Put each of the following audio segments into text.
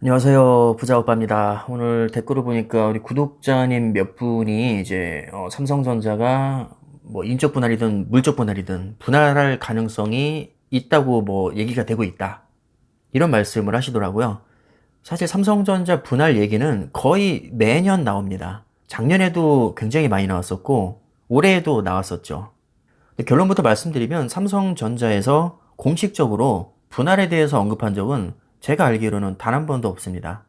안녕하세요. 부자 오빠입니다. 오늘 댓글을 보니까 우리 구독자님 몇 분이 이제 어, 삼성전자가 뭐 인적 분할이든 물적 분할이든 분할할 가능성이 있다고 뭐 얘기가 되고 있다. 이런 말씀을 하시더라고요. 사실 삼성전자 분할 얘기는 거의 매년 나옵니다. 작년에도 굉장히 많이 나왔었고 올해에도 나왔었죠. 결론부터 말씀드리면 삼성전자에서 공식적으로 분할에 대해서 언급한 적은 제가 알기로는 단 한 번도 없습니다.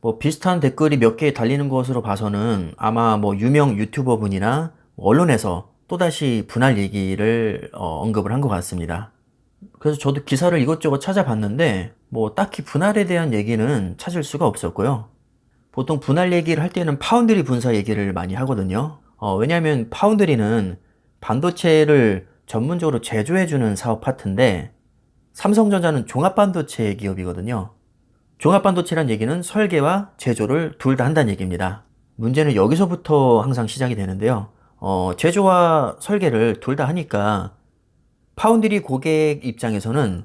뭐 비슷한 댓글이 몇 개 달리는 것으로 봐서는 아마 뭐 유명 유튜버 분이나 언론에서 또다시 분할 얘기를 어, 언급을 한 것 같습니다. 그래서 저도 기사를 이것저것 찾아봤는데 뭐 딱히 분할에 대한 얘기는 찾을 수가 없었고요. 보통 분할 얘기를 할 때는 파운드리 분사 얘기를 많이 하거든요. 어, 왜냐하면 파운드리는 반도체를 전문적으로 제조해주는 사업 파트인데 삼성전자는 종합반도체 기업이거든요. 종합반도체란 얘기는 설계와 제조를 둘 다 한다는 얘기입니다. 문제는 여기서부터 항상 시작이 되는데요. 어, 제조와 설계를 둘 다 하니까 파운드리 고객 입장에서는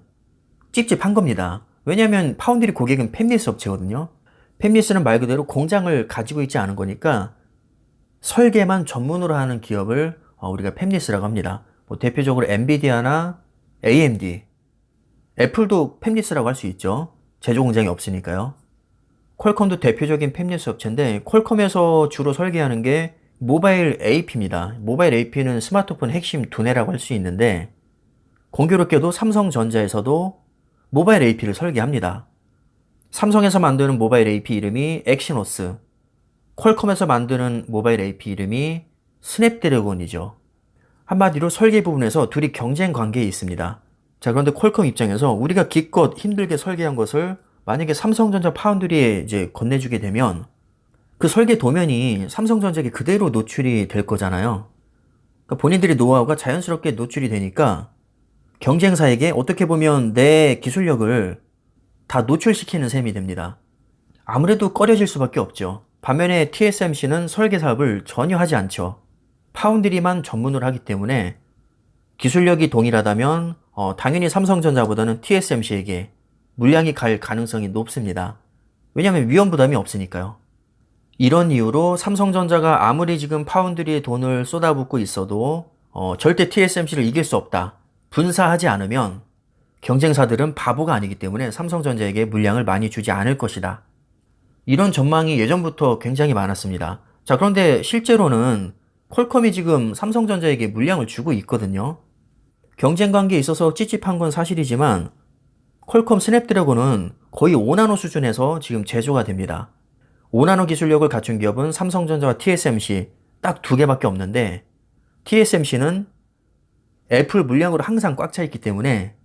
찝찝한 겁니다. 왜냐하면 파운드리 고객은 팹리스 업체거든요. 팹리스는 말 그대로 공장을 가지고 있지 않은 거니까 설계만 전문으로 하는 기업을 어, 우리가 팹리스라고 합니다. 뭐 대표적으로 엔비디아나 AMD, 애플도 팹리스라고 할 수 있죠. 제조 공장이 없으니까요. 퀄컴도 대표적인 팹리스 업체인데 퀄컴에서 주로 설계하는 게 모바일 AP입니다. 모바일 AP는 스마트폰 핵심 두뇌라고 할 수 있는데 공교롭게도 삼성전자에서도 모바일 AP를 설계합니다. 삼성에서 만드는 모바일 AP 이름이 엑시노스, 퀄컴에서 만드는 모바일 AP 이름이 스냅드래곤이죠. 한마디로 설계 부분에서 둘이 경쟁 관계에 있습니다. 자, 그런데 퀄컴 입장에서 우리가 기껏 힘들게 설계한 것을 만약에 삼성전자 파운드리에 이제 건네주게 되면 그 설계 도면이 삼성전자에게 그대로 노출이 될 거잖아요. 그러니까 본인들의 노하우가 자연스럽게 노출이 되니까 경쟁사에게 어떻게 보면 내 기술력을 다 노출시키는 셈이 됩니다. 아무래도 꺼려질 수밖에 없죠. 반면에 TSMC는 설계 사업을 전혀 하지 않죠. 파운드리만 전문으로 하기 때문에 기술력이 동일하다면 어, 당연히 삼성전자보다는 TSMC에게 물량이 갈 가능성이 높습니다. 왜냐하면 위험 부담이 없으니까요. 이런 이유로 삼성전자가 아무리 지금 파운드리에 돈을 쏟아붓고 있어도 어, 절대 TSMC를 이길 수 없다. 분사하지 않으면 경쟁사들은 바보가 아니기 때문에 삼성전자에게 물량을 많이 주지 않을 것이다. 이런 전망이 예전부터 굉장히 많았습니다. 자, 그런데 실제로는 퀄컴이 지금 삼성전자에게 물량을 주고 있거든요. 경쟁 관계에 있어서 찝찝한 건 사실이지만 퀄컴 스냅드래곤은 거의 5나노 수준에서 지금 제조가 됩니다. 5나노 기술력을 갖춘 기업은 삼성전자와 TSMC 딱 두 개밖에 없는데 TSMC는 애플 물량으로 항상 꽉 차 있기 때문에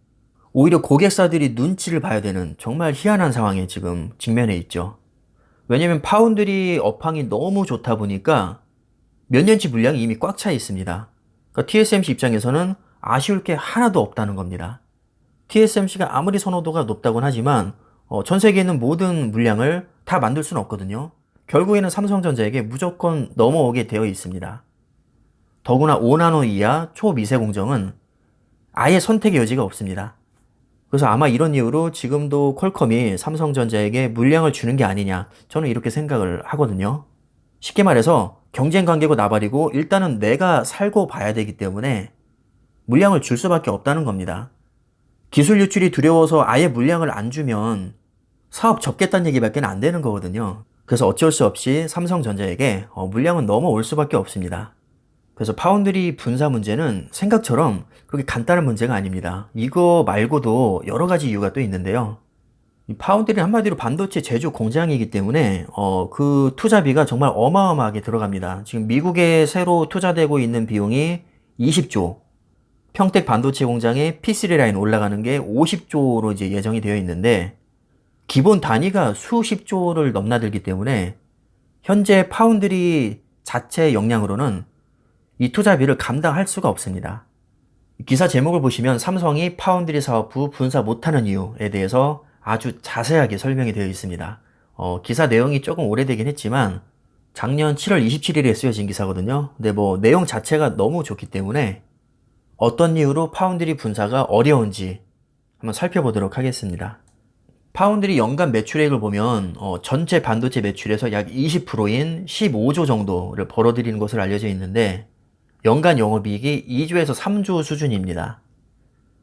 오히려 고객사들이 눈치를 봐야 되는 정말 희한한 상황에 지금 직면해 있죠. 왜냐면 파운드리 업황이 너무 좋다 보니까 몇 년치 물량이 이미 꽉 차 있습니다. 그러니까 TSMC 입장에서는 아쉬울 게 하나도 없다는 겁니다. TSMC가 아무리 선호도가 높다곤 하지만 어, 전 세계에 있는 모든 물량을 다 만들 수는 없거든요. 결국에는 삼성전자에게 무조건 넘어오게 되어 있습니다. 더구나 5나노 이하 초미세 공정은 아예 선택의 여지가 없습니다. 그래서 아마 이런 이유로 지금도 퀄컴이 삼성전자에게 물량을 주는 게 아니냐 저는 이렇게 생각을 하거든요. 쉽게 말해서 경쟁 관계고 나발이고 일단은 내가 살고 봐야 되기 때문에 물량을 줄 수밖에 없다는 겁니다. 기술 유출이 두려워서 아예 물량을 안 주면 사업 접겠다는 얘기밖에 안 되는 거거든요. 그래서 어쩔 수 없이 삼성전자에게 어, 물량은 넘어올 수밖에 없습니다. 그래서 파운드리 분사 문제는 생각처럼 그렇게 간단한 문제가 아닙니다. 이거 말고도 여러 가지 이유가 또 있는데요. 파운드리는 한마디로 반도체 제조 공장이기 때문에 어, 그 투자비가 정말 어마어마하게 들어갑니다. 지금 미국에 새로 투자되고 있는 비용이 20조, 평택 반도체 공장에 P3 라인 올라가는 게 50조로 이제 예정이 되어 있는데 기본 단위가 수십 조를 넘나들기 때문에 현재 파운드리 자체 역량으로는 이 투자비를 감당할 수가 없습니다. 기사 제목을 보시면 삼성이 파운드리 사업 후 분사 못하는 이유에 대해서 아주 자세하게 설명이 되어 있습니다. 어, 기사 내용이 조금 오래되긴 했지만 작년 7월 27일에 쓰여진 기사거든요. 근데 뭐 내용 자체가 너무 좋기 때문에 어떤 이유로 파운드리 분사가 어려운지 한번 살펴보도록 하겠습니다. 파운드리 연간 매출액을 보면 어, 전체 반도체 매출에서 약 20%인 15조 정도를 벌어들이는 것으로 알려져 있는데 연간 영업이익이 2조에서 3조 수준입니다.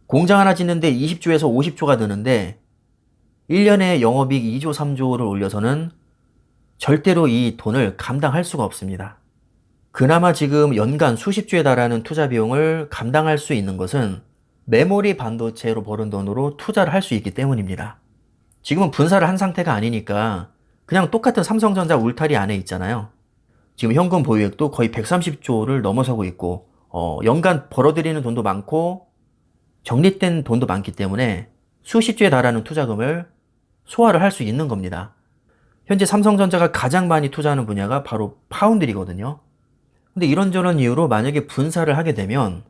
공장 하나 짓는데 20조에서 50조가 드는데 1년에 영업이익 2조, 3조를 올려서는 절대로 이 돈을 감당할 수가 없습니다. 그나마 지금 연간 수십조에 달하는 투자 비용을 감당할 수 있는 것은 메모리 반도체로 버는 돈으로 투자를 할 수 있기 때문입니다. 지금은 분사를 한 상태가 아니니까 그냥 똑같은 삼성전자 울타리 안에 있잖아요. 지금 현금 보유액도 거의 130조를 넘어서고 있고 어, 연간 벌어들이는 돈도 많고 적립된 돈도 많기 때문에 수십조에 달하는 투자금을 소화를 할 수 있는 겁니다. 현재 삼성전자가 가장 많이 투자하는 분야가 바로 파운드리거든요. 근데 이런저런 이유로 만약에 분사를 하게 되면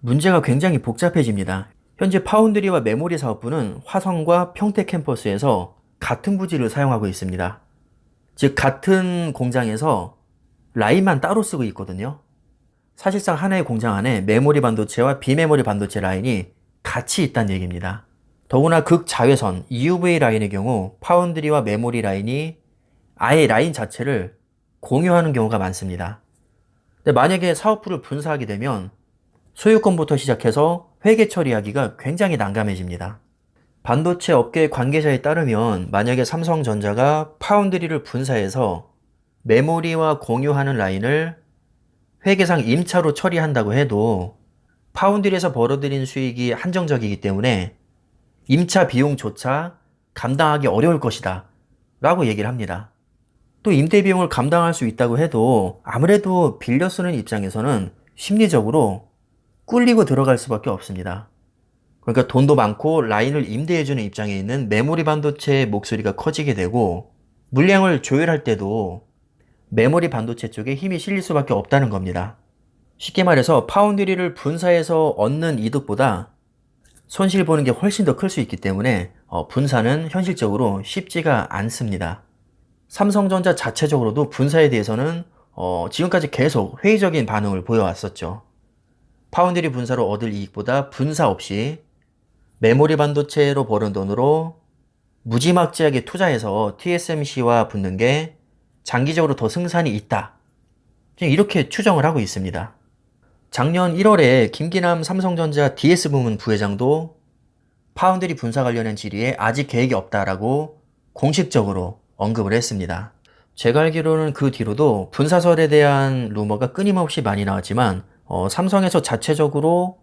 문제가 굉장히 복잡해집니다. 현재 파운드리와 메모리 사업부는 화성과 평택 캠퍼스에서 같은 부지를 사용하고 있습니다. 즉, 같은 공장에서 라인만 따로 쓰고 있거든요. 사실상 하나의 공장 안에 메모리 반도체와 비메모리 반도체 라인이 같이 있다는 얘기입니다. 더구나 극자외선 EUV 라인의 경우 파운드리와 메모리 라인이 아예 라인 자체를 공유하는 경우가 많습니다. 만약에 사업부를 분사하게 되면 소유권부터 시작해서 회계 처리하기가 굉장히 난감해집니다. 반도체 업계 관계자에 따르면 만약에 삼성전자가 파운드리를 분사해서 메모리와 공유하는 라인을 회계상 임차로 처리한다고 해도 파운드리에서 벌어들인 수익이 한정적이기 때문에 임차 비용조차 감당하기 어려울 것이다. 라고 얘기를 합니다. 또 임대 비용을 감당할 수 있다고 해도 아무래도 빌려 쓰는 입장에서는 심리적으로 꿀리고 들어갈 수밖에 없습니다. 그러니까 돈도 많고 라인을 임대해주는 입장에 있는 메모리 반도체의 목소리가 커지게 되고 물량을 조율할 때도 메모리 반도체 쪽에 힘이 실릴 수밖에 없다는 겁니다. 쉽게 말해서 파운드리를 분사해서 얻는 이득보다 손실 보는 게 훨씬 더 클 수 있기 때문에 어, 분사는 현실적으로 쉽지가 않습니다. 삼성전자 자체적으로도 분사에 대해서는 어, 지금까지 계속 회의적인 반응을 보여왔었죠. 파운드리 분사로 얻을 이익보다 분사 없이 메모리 반도체로 버는 돈으로 무지막지하게 투자해서 TSMC와 붙는 게 장기적으로 더 승산이 있다. 이렇게 추정을 하고 있습니다. 작년 1월에 김기남 삼성전자 DS 부문 부회장도 파운드리 분사 관련한 질의에 아직 계획이 없다라고 공식적으로 언급을 했습니다. 제가 알기로는 그 뒤로도 분사설에 대한 루머가 끊임없이 많이 나왔지만 어, 삼성에서 자체적으로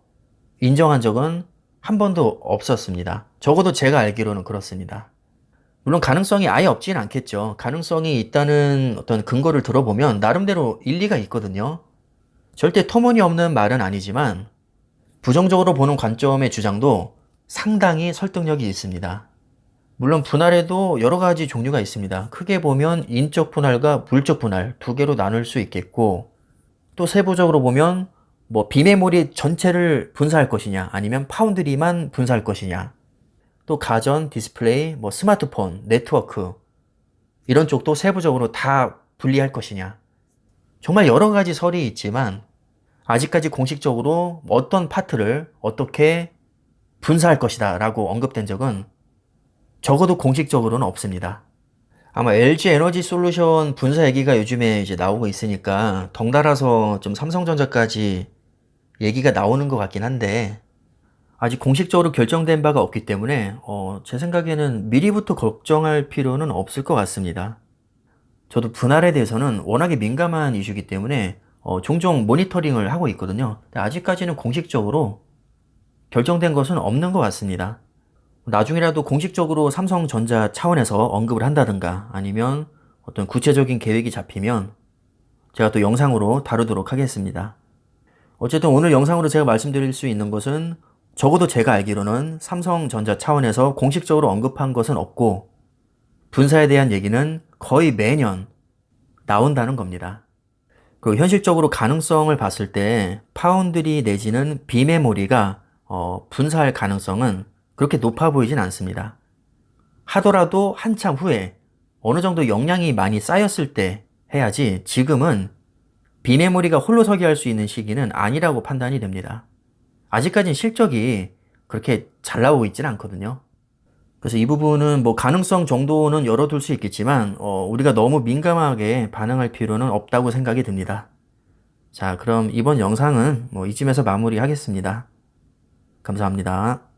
인정한 적은 한 번도 없었습니다. 적어도 제가 알기로는 그렇습니다. 물론 가능성이 아예 없지는 않겠죠. 가능성이 있다는 어떤 근거를 들어보면 나름대로 일리가 있거든요. 절대 터무니없는 말은 아니지만 부정적으로 보는 관점의 주장도 상당히 설득력이 있습니다. 물론 분할에도 여러 가지 종류가 있습니다. 크게 보면 인적 분할과 물적 분할 두 개로 나눌 수 있겠고 또 세부적으로 보면 뭐 비메모리 전체를 분사할 것이냐 아니면 파운드리만 분사할 것이냐 또 가전, 디스플레이, 뭐 스마트폰, 네트워크 이런 쪽도 세부적으로 다 분리할 것이냐 정말 여러 가지 설이 있지만 아직까지 공식적으로 어떤 파트를 어떻게 분사할 것이다 라고 언급된 적은 적어도 공식적으로는 없습니다. 아마 LG 에너지 솔루션 분사 얘기가 요즘에 이제 나오고 있으니까 덩달아서 좀 삼성전자까지 얘기가 나오는 것 같긴 한데 아직 공식적으로 결정된 바가 없기 때문에 어, 제 생각에는 미리부터 걱정할 필요는 없을 것 같습니다. 저도 분할에 대해서는 워낙에 민감한 이슈이기 때문에 어, 종종 모니터링을 하고 있거든요. 아직까지는 공식적으로 결정된 것은 없는 것 같습니다. 나중이라도 공식적으로 삼성전자 차원에서 언급을 한다든가 아니면 어떤 구체적인 계획이 잡히면 제가 또 영상으로 다루도록 하겠습니다. 어쨌든 오늘 영상으로 제가 말씀드릴 수 있는 것은 적어도 제가 알기로는 삼성전자 차원에서 공식적으로 언급한 것은 없고 분사에 대한 얘기는 거의 매년 나온다는 겁니다. 그리고 현실적으로 가능성을 봤을 때 파운드리 내지는 비메모리가 어, 분사할 가능성은 그렇게 높아 보이진 않습니다. 하더라도 한참 후에 어느 정도 역량이 많이 쌓였을 때 해야지 지금은 비메모리가 홀로 서기 할 수 있는 시기는 아니라고 판단이 됩니다. 아직까지는 실적이 그렇게 잘 나오고 있지는 않거든요. 그래서 이 부분은 뭐 가능성 정도는 열어둘 수 있겠지만 어, 우리가 너무 민감하게 반응할 필요는 없다고 생각이 듭니다. 자, 그럼 이번 영상은 뭐 이쯤에서 마무리하겠습니다. 감사합니다.